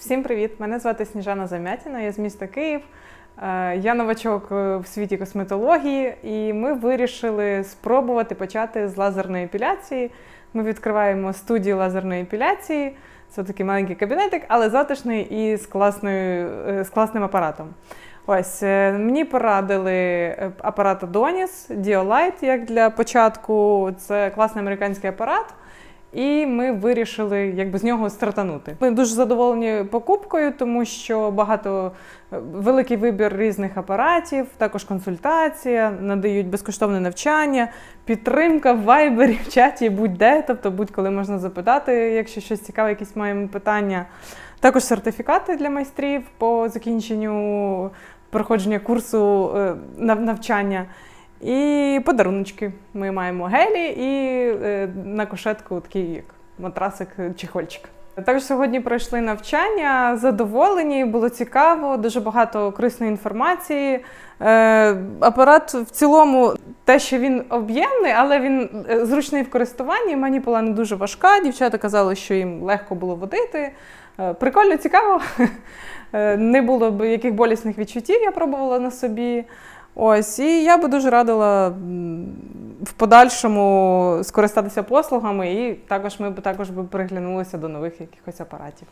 Всім привіт! Мене звати Сніжана Замятіна, я з міста Київ. Е, Я новачок е, в світі косметології, і ми вирішили спробувати почати з лазерної епіляції. Ми відкриваємо студію лазерної епіляції. Це такий маленький кабінетик, але затишний і з, класною, е, з класним апаратом. Ось мені порадили апарат Adonis Diolight як для початку. Це класний американський апарат. І ми вирішили якби з нього стартанути. Ми дуже задоволені покупкою, тому що багато е, великий вибір різних апаратів, також консультація, надають безкоштовне навчання, підтримка в вайбері, в чаті, будь-де, тобто будь-коли можна запитати, якщо щось цікаве, якісь маємо питання. Також сертифікати для майстрів по закінченню проходження курсу е, навчання. І подаруночки. Ми маємо гелі і е, на кушетку такий як матрасик, чехольчик. Також сьогодні пройшли навчання, задоволені, було цікаво, дуже багато корисної інформації. Е, апарат в цілому, те, що він об'ємний, але він е, зручний в користуванні. Маніпула не дуже важка. Дівчата казали, що їм легко було водити. Прикольно, цікаво. Не було б яких болісних відчуттів, я пробувала на собі. Ось, і я би дуже радила в подальшому скористатися послугами, і також ми б також би приглянулися до нових якихось апаратів.